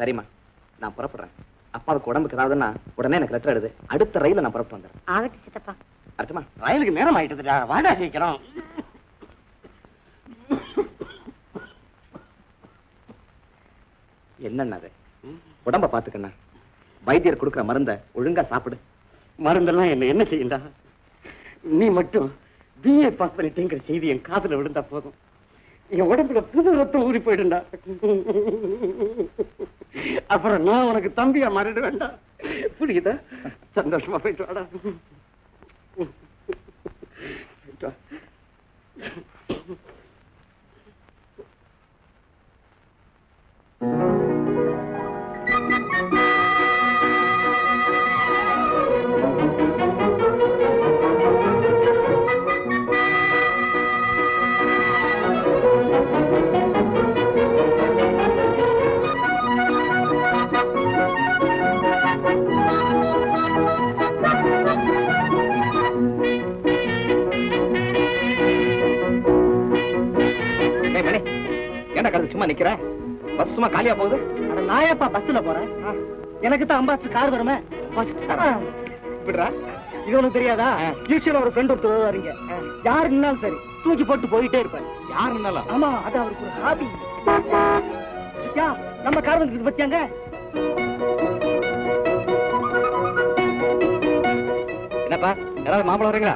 சரிம்மா நான் புறப்படுறேன். அப்பாவுக்கு உடம்புக்கு ஏதாவதுன்னா உடனே எனக்கு லெட்டர் எழுது. அடுத்த ரயில நான் புறப்பட்டு வந்துடுறேன். ஆகட்டும் சித்தப்பா. அடுத்துமா ரயிலுக்கு நேரம் ஆயிட்டுதுடா. வாடா சீக்கிரம். என்னண்ணா அது? உடம்ப பாத்துக்கண்ணா வைத்தியர் கொடுக்குற மருந்த ஒழுங்கா சாப்பிடு. மருந்தெல்லாம் என்ன என்ன செய்யண்டா? நீ மட்டும் பிஏ பாஸ் பண்ணிட்டேங்கிற செய்தி என் காதுல விழுந்தா போதும். என் உடம்புல புது ரத்தம் ஊறி போயிடுண்டா அப்புறம் நான் உனக்கு தம்பியா மாறிட வேண்டாம் புரியுதா? சந்தோஷமா போயிட்டு வாடா. போயிட்டு ஏன்டா கடந்து சும்மா நிக்கிற? பஸ் சும்மா காலியா போகுது? ஏப்பா பஸ்ல போறேன் எனக்கு தான் அம்பாஸ்டர் கார் வருமே? விடுறா. இது உனக்கு தெரியாதா? யூஷுவலா ஒரு ஃப்ரெண்ட் ஒருத்தர் வருவாருங்க யாரு நின்னாலும் சரி தூக்கி போட்டு போயிட்டே இருப்பாரு. யார் இருந்தாலும். ஆமா அது அவருக்கு ஒரு ஹாபி நம்ம கார் வந்து பத்தியாங்க? என்னப்பா யாராவது மாம்பழம் வரீங்களா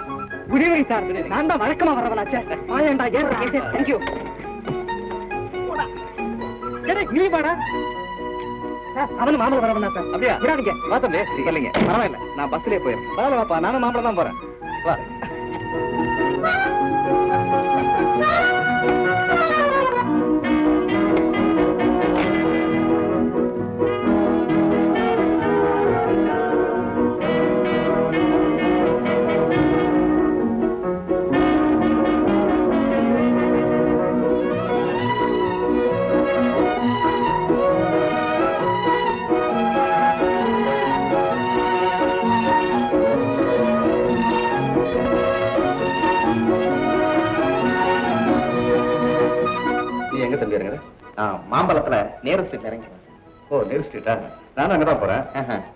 குட் ஈவினிங் சார் நான் தான் வழக்கமா வரவனாச்சே வாயண்டா ஏறா தேங்க்யூ நீ வாடா அவனு மாமல்ல வரவனா சார். அப்படியா? விடாதீங்க. வா தம்பி இல்லைங்க பரவாயில்ல நான் பஸ்லயே போயிடுறேன். பரவாயில்ல வாப்பா நானும் மாம்பழம் தான் போறேன். வா. மாம்பழத்துல நேரு ஸ்ட்ரீட்ல இறங்கிறேன் ஓ நேரு ஸ்ட்ரீட்டா நானும் அங்கதான் போறேன்.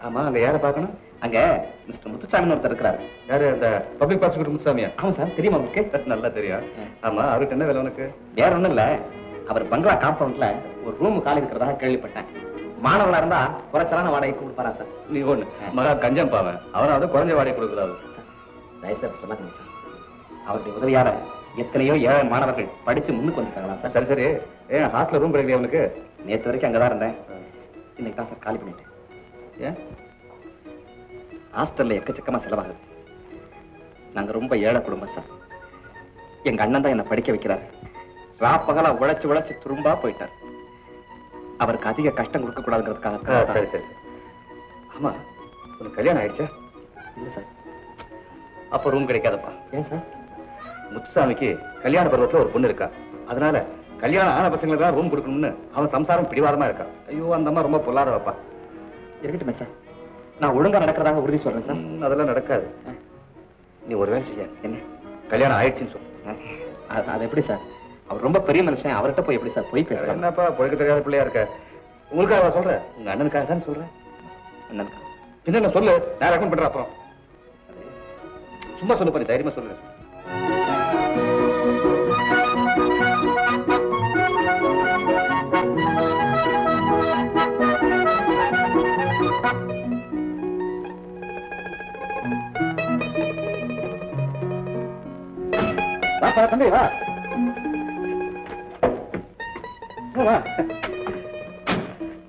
ஆமா அங்க யாரை பார்க்கணும்? அங்க மிஸ்டர் முத்துசாமி ஒருத்தர் இருக்கிறாரு. யாரு அந்த பப்ளிக் ப்ராசிக்யூட்டர் முத்துசாமியா? ஆமா சார் தெரியுமா உங்களுக்கு? நல்லா தெரியும். ஆமா அவருக்கு என்ன வேலை உனக்கு? வேற ஒண்ணும் இல்ல. அவர் பங்களா காம்பவுண்ட்ல ஒரு ரூம் காலி இருக்கிறதாக கேள்விப்பட்டேன். மாணவனா இருந்தா குறைச்சலான வாடகை கொடுப்பாரா சார்? நீ ஒண்ணு. மகா கஞ்சம் பாவன் அவனாவது குறைஞ்ச வாடகை கொடுக்குறாரு. தயவுசெய்து சொல்லாதீங்க சார். அவருடைய உதவியால எத்தனையோ ஏழை மாணவர்கள் படிச்சு முன்னுக்கு வந்துட்டாங்களா சார்? சரி சரி. ஏன் ஹாஸ்டல் ரூம் கிடைக்கல அவனுக்கு? நேத்து வரைக்கும் அங்கதான் இருந்தேன். இன்னைக்கு தான் சார் காலி பண்ணிட்டேன். ஏன்? ஹாஸ்டல்ல எக்கச்சக்கமா செலவாகுது. நாங்க ரொம்ப ஏழை குடும்பம் சார். எங்க அண்ணன் தான் என்ன படிக்க வைக்கிறாரு. ராப்பகலா உழைச்சு உழைச்சு துரும்பா போயிட்டார். அவருக்கு அதிக கஷ்டம் கொடுக்க கூடாதுங்கிறதுக்காக சரி சரி ஆமா உனக்கு கல்யாணம் ஆயிடுச்சா? இல்ல சார். அப்ப ரூம் கிடைக்காதப்பா. ஏன் சார்? முத்துசாமிக்கு கல்யாண பருவத்துல ஒரு பொண்ணு இருக்கா. அதனால கல்யாணம் ஆன பசங்களுக்கு தான் ரூம் கொடுக்கணும்னு அவன் சம்சாரம் பிடிவாதமா இருக்கா. ஐயோ அந்த அம்மா ரொம்ப பொல்லாத வைப்பா இருக்கட்டுமே சார் நான் ஒழுங்கா நடக்கிறதாக உறுதி சொல்றேன் சார். அதெல்லாம் நடக்காது. நீ ஒரு வேலை செய்ய. என்ன? கல்யாணம் ஆயிடுச்சுன்னு சொல்லு அது எப்படி சார்? அவர் ரொம்ப பெரிய மனுஷன் அவர்கிட்ட போய் எப்படி சார் போய் பேசலாம்? என்னப்பா பொழைக்க தெரியாத பிள்ளையா இருக்க? உங்களுக்காக சொல்றேன். உங்க அண்ணனுக்காக தான் சொல்றேன். அண்ணனுக்கா? என்ன சொல்லு? நான் ரெக்கமெண்ட் பண்றேன் அப்புறம். சும்மா சொல்லு பாரு தைரியமா சொல்லு. வாப்பா தம்பி வா. வா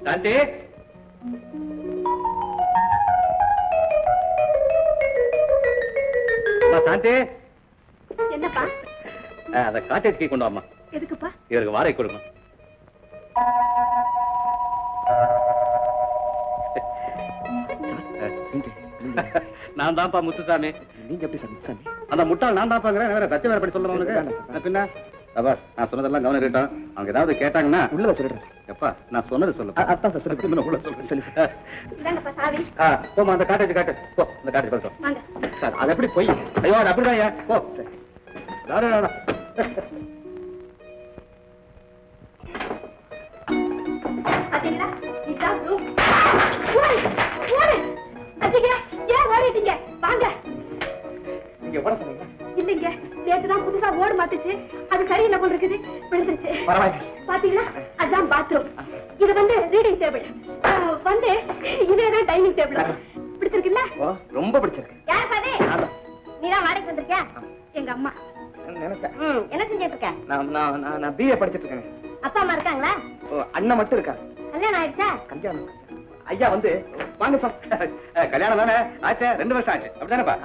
சாந்தி. அம்மா, சாந்தி. என்னப்பா? அந்த காட்டேஜ் கீ கொண்டு வாம்மா. எதுக்குப்பா? இவருக்கு வாடகை கொடுங்க. நான் தான்ப்பா முத்துசாமி. நீங்க எப்படி சார் முத்துசாமி? அந்த முட்டாள் நான் தான்ப்பாங்கிறேன் வேற சத்தியம் வேற படி சொல்ல உனக்கு? பின்ன அப்பா நான் சொன்னதெல்லாம் கவனம் இருக்கட்டும். அவங்க ஏதாவது கேட்டாங்கன்னா உள்ளத சொல்லிடுறேன் எப்பா நான் சொன்னது சொல்லு. அதான் சார் சொல்லி உள்ள சொல்லி. சாவி. போமா அந்த காட்டேஜ் காட்டு. போ அந்த காட்டேஜ் பார்த்து வாங்க. சார் அது எப்படி போய்? ஐயோ அது அப்படிதான் போ. சரி. பரவாயில்ல. பாத்தீங்களா? அதான் பாத்ரூம் இது வந்து ரீடிங் டேபிள் வந்து இதேதான் டைனிங் டேபிள் பிடிச்சிருக்குல்ல? ரொம்ப பிடிச்சிருக்கு. யார் பாது? அதான். நீதான் வாடகைக்கு வந்திருக்கியா? எங்க அம்மா. நினைச்சேன். ம் என்ன செஞ்சிட்டு இருக்க? நான் நான் நான் நான் பிஏ படிச்சிட்டு இருக்கேன். அப்பா அம்மா இருக்காங்களா? அண்ணன் மட்டும் இருக்காரு. கல்யாணம் ஆயிடுச்சா? கல்யாணம் ஐயா வந்து வாங்க சார். கல்யாணம் தானே? ஆச்சு ரெண்டு வருஷம் ஆச்சு. அப்படிதானப்பா?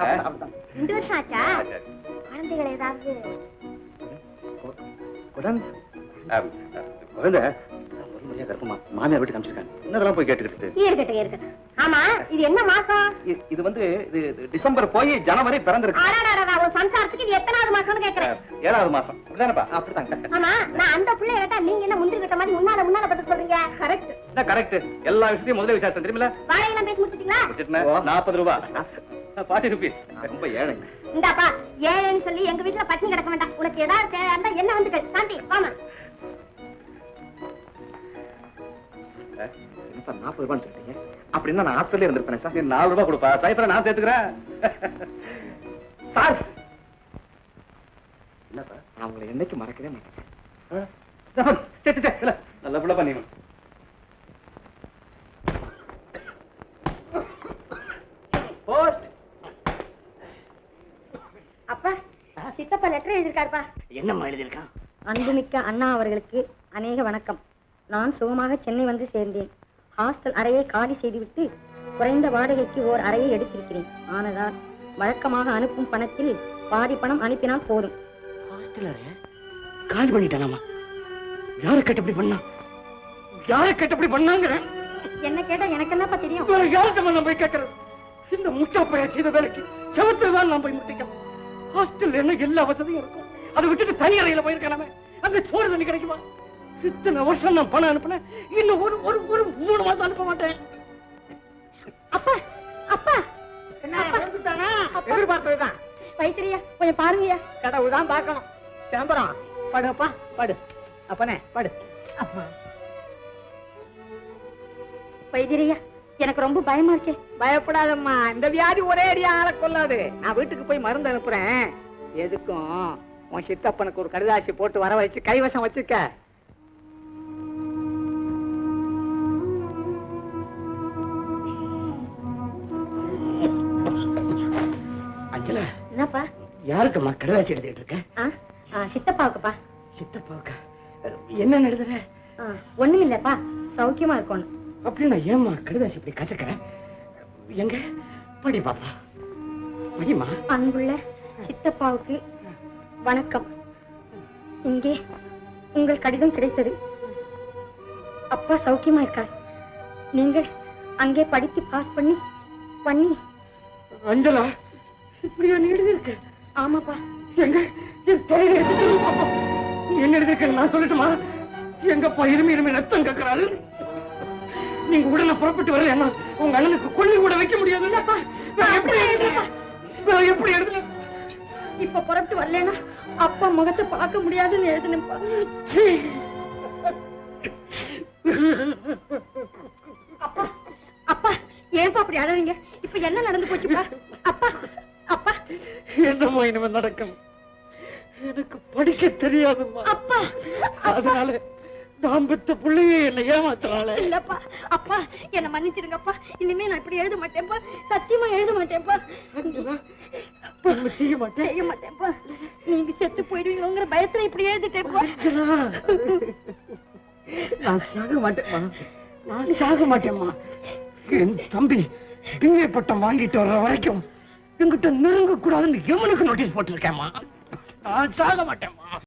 ரெண்டு வருஷம் ஆச்சா? குழந்தைகள் ஏதாவது குழந்தை. குழந்தை ஒரு முறையா கர்ப்பமா மாமியார் வீட்டுக்கு அனுப்பிச்சிருக்காங்க. இன்னதெல்லாம் போய் கேட்டுக்கிட்டு? இருக்கட்டும் இருக்கட்டும். ஆமா இது என்ன மாசம்? இ- இது வந்து இது இது டிசம்பர் போய் ஜனவரி பிறந்திருக்கு. சம்சாரத்துக்கு இது எத்தனாவது மாசம்னு கேக்குறேன். ஏழாவது மாசம். அப்படிதானப்பா? அப்படிதாங்க ஆமா நான் அந்த பிள்ளை கேட்டா நீங்க என்ன முந்திரி கட்ட மாதிரி முன்னால முன்னால பதில் சொல்றீங்க? கரெக்ட் கரெக்ட் எல்லா விஷயத்தையும் முதல்ல விசாரிச்சேன் தெரியுமில்ல? வாடகை எல்லாம் பேசி முடிச்சிட்டீங்களா? முடிச்சிட்டேன். நாற்பது ரூபா. Forty rupees. ரொம்ப ஏழை இந்தாப்பா ஏழைன்னு சொல்லி எங்க வீட்டுல பட்டினி கிடக்க வேண்டாம். உனக்கு ஏதாவது தேவை இருந்தா என்ன வந்து. சாந்தி. நாற்பது ரூபான்னு சொல்லிட்டீங்க. அப்படின்னா நான் ஹாஸ்டல்ல இருந்திருப்பேன் சார். நாலு ரூபாய் கொடுப்பா. சாயப்பரை நான் சேர்த்துக்கிறேன். சார்! என்னப்பா நான் உங்களை என்னைக்கு மறக்கவே மாட்டேன் நல்ல பிள்ளை பண்ணி போஸ்ட்! அப்பா சித்தப்பா லெட்டர் எழுதிருக்காருப்பா என்னம்மா எழுதியிருக்கான்? அன்புமிக்க அண்ணா அவர்களுக்கு அநேக வணக்கம். நான் சுகமாக சென்னை வந்து சேர்ந்தேன். ஹாஸ்டல் அறையை காலி செய்துவிட்டு குறைந்த வாடகைக்கு ஓர் அறையை எடுத்திருக்கிறேன். ஆனதால் வழக்கமாக அனுப்பும் பணத்தில் பாதி பணம் அனுப்பினால் போதும். ஹாஸ்டலர் காலி பண்ணிட்டானாமா? யாரு கட்டப்படி பண்ணா? யாரு கட்டப்படி பண்ணாங்கிறேன் என்ன கேட்டா எனக்கு என்னப்பா தெரியும்? வேற யார்கிட்ட நான் போய் கேட்கறது? இந்த முட்டா பையன் செய்த வேலைக்கு செவத்துல தான் நான் போய் முட்டிக்கணும். ஹாஸ்டல்ல என்ன எல்லா வசதியும் இருக்கும்? அதை விட்டுட்டு தனி அறையில போயிருக்கலாமே. அங்க சோறு தண்ணி கிடைக்குமா? இத்தனை வருஷம் நான் பணம் அனுப்புனேன் இன்னும் ஒரு ஒரு ஒரு மூணு மாசம் அனுப்ப மாட்டேன். அப்பா அப்பா. எதிர்பார்த்ததுதான். வைத்திரியா கொஞ்சம் பாருங்கய்யா. கடவுள் தான் பார்க்கணும். சிதம்பரம் படுப்பா படு. அப்பனே படு. அம்மா வைத்திரியா எனக்கு ரொம்ப பயமா இருக்கே. பயப்படாதம்மா. இந்த வியாதி ஒரே அடியா ஆள கொள்ளாது. நான் வீட்டுக்கு போய் மருந்து அனுப்புறேன். எதுக்கும்? உன் சித்தப்பனுக்கு ஒரு கடிதாசி போட்டு வர வச்சு கைவசம் வச்சுக்க யாருக்கும்மா கடிதாசி எழுதிட்டு இருக்க? சித்தப்பாவுக்குப்பா. சித்தப்பாவுக்கா? என்ன எழுதுற ஒண்ணும் இல்லப்பா சௌக்கியமா இருக்கணும். அப்படின்னா ஏம்மா கடிதாசி இப்படி கசக்கிற? எங்க? படி பாப்பா. படிமா அன்புள்ள சித்தப்பாவுக்கு வணக்கம். இங்கே உங்கள் கடிதம் கிடைத்தது. அப்பா சௌக்கியமா இருக்கார். நீங்கள் அங்கே படித்து பாஸ் பண்ணி பண்ணி. அஞ்சலா இப்படியா நீ எழுதியிருக்க? ஆமாப்பா. எங்க? என் தலையில எடுத்து என்ன எழுதியிருக்க நான் சொல்லட்டுமா? எங்கப்பா இருமி இருமி ரத்தம் கக்குறாரு நீங்க உடனே புறப்பட்டு வரல உங்க அண்ணனுக்கு கொள்ளி கூட வைக்க முடியாது எப்படி எழுதுறேன் இப்ப புறப்பட்டு வரலனா அப்பா முகத்தை பார்க்க முடியாதுன்னு எழுதினப்பா. அப்பா அப்பா ஏன்பா அப்படி அழறீங்க? இப்ப என்ன நடந்து போச்சுப்பா? அப்பா என்னம்மா இனிமே நடக்கும்? எனக்கு படிக்க தெரியாதும்மா. அப்பா அதனால நான் பெத்த பிள்ளையே என்னை ஏமாத்துறாளே. இல்லப்பா அப்பா என்ன மன்னிச்சிருங்கப்பா. இனிமே நான் இப்படி எழுத மாட்டேன்ப்பா. சத்தியமா எழுத மாட்டேன்ப்பா. செய்ய மாட்டேன். செய்ய மாட்டேன்ப்பா. நீங்க செத்து போயிடுவீங்கிற பயத்துல இப்படி எழுதிட்டேன்ப்பா. நான் சாக மாட்டேம்மா நான் சாக மாட்டேம்மா என் தம்பி பிஏ பட்டம் வாங்கிட்டு வர்ற வரைக்கும் என்கிட்ட நெருங்க கூடாதுன்னு எவனுக்கு நோட்டீஸ் போட்டிருக்கேம்மா? சாக மாட்டேம்மா